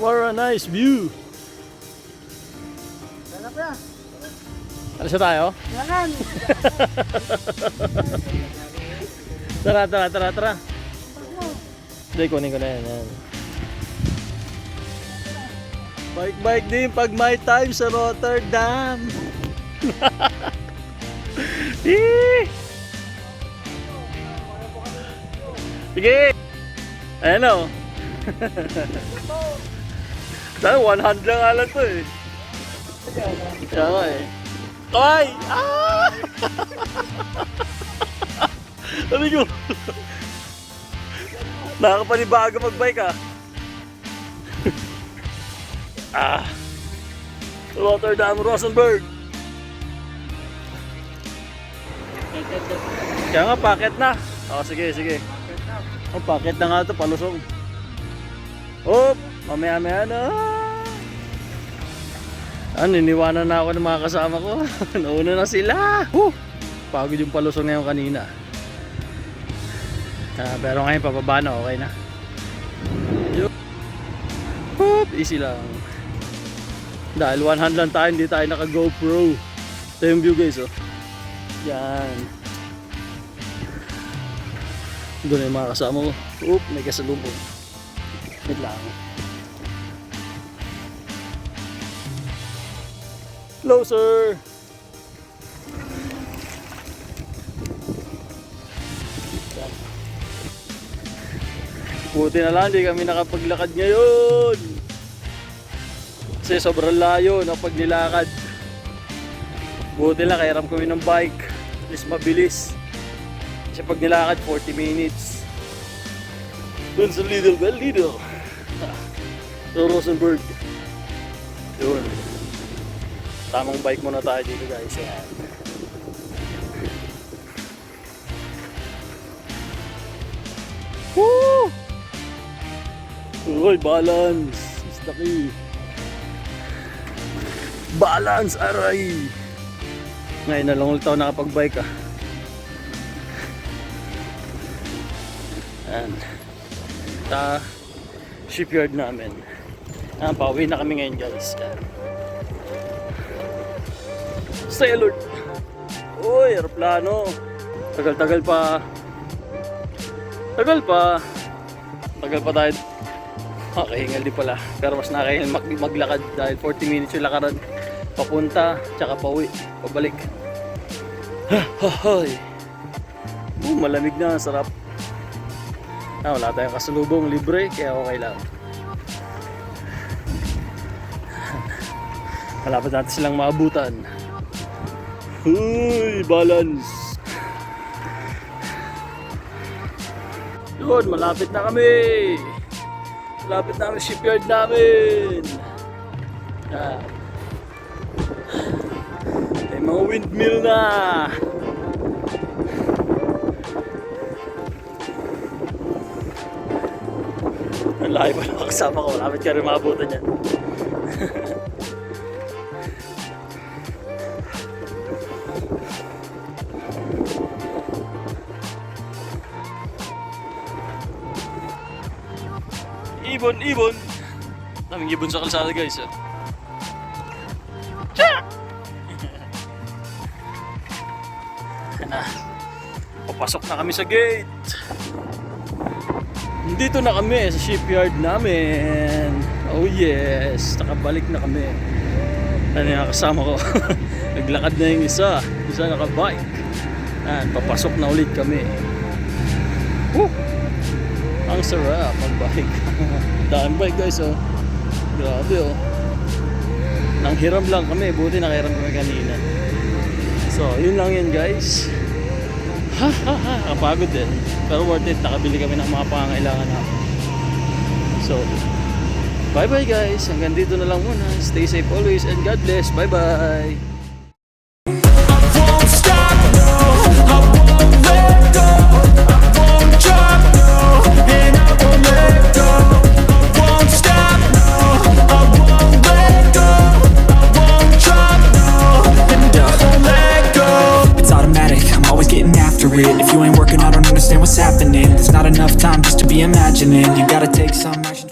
What a nice view. Sarap na. Alas na tayo? Yanan. Tara, tara, tara, tara. Hindi, kunin ko na yan. yan. Bike-bike din pag may time sa Rotterdam. Sige! Ayan o. Sana 100 lang alam to eh. Kaya nga eh. Ay! Ah! Sabi ko. Nakakapanibaga magbike ah. ah. Rotterdam, Rosenberg. Kaya nga, packet na. Oh, sige, sige. Oh, packet na nga ito, palusong. Oh, mamaya-maya na. Ah, niniwanan na ako ng mga kasama ko. Nauna na sila. Huh! Pagod yung palusong na yung kanina. Ah, pero ngayon pababa na, okay na. Hup, easy lang. Dahil one hand lang tayo, hindi tayo naka GoPro. Ito yung view guys, oh. Yan. Doon yung mga kasama ko. Oop, may kasalubong. Wait lang. Closer! Buti na lang, di kami nakapaglakad ngayon. Kasi sobrang layo na pag nilakad. Buti lang, kaya ram kami ng bike. At least mabilis. Kasi pag nilakad, 40 minutes. Dun sa Lidl, well, Lidl. Sa Rosenberg. Yun. Tamang bike muna tayo dito guys. Ayan. Woo! Uy, balance. Is the key. Balance, aray! Ngayon na ulit ako nakapag-bike ah. Ayan. Sa shipyard namin. Ayan, pauwi na kami ngayon guys. Ayan. Alert! Uy, aeroplano! Tagal-tagal pa. Tagal pa. Tagal pa tayo. Makahingal din pala. Pero mas nakahingal mag maglakad dahil 40 minutes yung lakaran. Papunta, tsaka pauwi. Pabalik. Hoy! Uh, malamig na, sarap. Ah, wala tayong kasalubong libre, kaya okay lang. Malapit natin silang maabutan. Huy, balance. Yun, malapit na kami. Malapit na kami shipyard namin. Yan. May mga windmill na. Ang lahi pa ng kasama ko. Malapit ka rin makabutan yan. Ibon, ibon. Daming ibon sa kalsada guys. Yan na. Papasok na kami sa gate. Dito na kami sa shipyard namin. Oh yes, nakabalik na kami. Ano yung kasama ko? Naglakad na yung isa. Isa nakabike. Yan, papasok na ulit kami. Woo! Ang sarap magbike. Daan bike guys oh. Grabe oh. Nang hiram lang kami, buti nakahiram kami kanina. So, yun lang yan guys. Ha ha ha, kapagod din. Pero worth it, nakabili kami ng mga pangangailangan namin. So, bye bye guys. Hanggang dito na lang muna. Stay safe always and God bless. Bye bye. what's happening. There's not enough time just to be imagining. You gotta take some action.